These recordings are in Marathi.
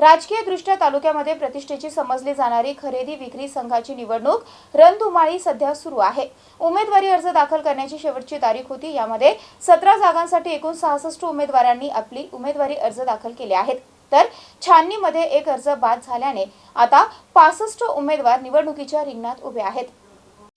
राजकीयदृष्ट्या तालुक्यामध्ये प्रतिष्ठेची समजली जाणारी खरेदी विक्री संघाची निवडणूक रणधुमाळी सध्या सुरू आहे. उमेदवारी अर्ज दाखल करण्याची शेवटची तारीख होती. यामध्ये सतरा जागांसाठी एकूण सहासष्ट उमेदवारांनी आपली उमेदवारी अर्ज दाखल केले आहेत. तर छाननीमध्ये एक अर्ज बाद झाल्याने आता पासष्ट उमेदवार निवडणुकीच्या रिंगणात उभे आहेत.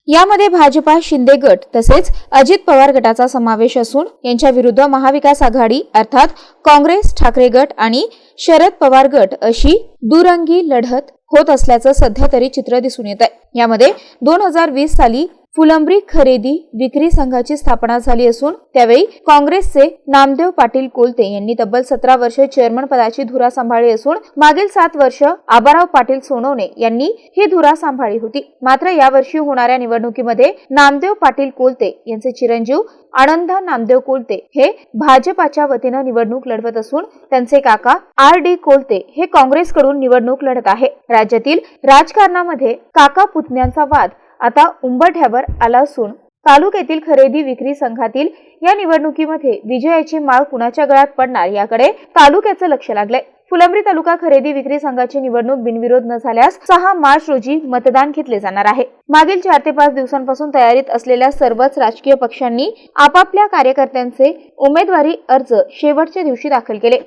यामध्ये भाजपा शिंदे गट तसेच अजित पवार गटाचा समावेश असून यांच्या विरुद्ध महाविकास आघाडी अर्थात काँग्रेस ठाकरे गट आणि शरद पवार गट अशी दुरंगी लढत होत असल्याचं सध्या तरी चित्र दिसून येत आहे यामध्ये दोन हजार वीस साली फुलंब्री खरेदी विक्री संघाची स्थापना झाली असून त्यावेळी काँग्रेसचे नामदेव पाटील कोलते यांनी तब्बल सतरा वर्ष चेअरमन पदाची धुरा सांभाळली असून मागील सात वर्ष आबाराव पाटील सोनवणे यांनी ही धुरा सांभाळली होती. मात्र यावर्षी होणाऱ्या निवडणुकीमध्ये नामदेव पाटील कोलते यांचे चिरंजीव आनंदा नामदेव कोलते हे भाजपाच्या वतीनं निवडणूक लढवत असून त्यांचे काका आर डी कोलते हे काँग्रेसकडून निवडणूक लढत आहे. राज्यातील राजकारणामध्ये काका पुतण्यांचा वाद आता उंबरठ्यावर आला असून तालुक्यातील खरेदी विक्री संघातील या निवडणुकीमध्ये विजयाची माळ कुणाच्या गळ्यात पडणार याकडे तालुक्याचं लक्ष लागलंय. फुलंब्री तालुका खरेदी विक्री संघाची निवडणूक बिनविरोध न झाल्यास सहा मार्च रोजी मतदान घेतले जाणार आहे. मागील चार ते पाच दिवसांपासून तयारीत असलेल्या सर्वच राजकीय पक्षांनी आपापल्या कार्यकर्त्यांचे उमेदवारी अर्ज शेवटच्या दिवशी दाखल केले.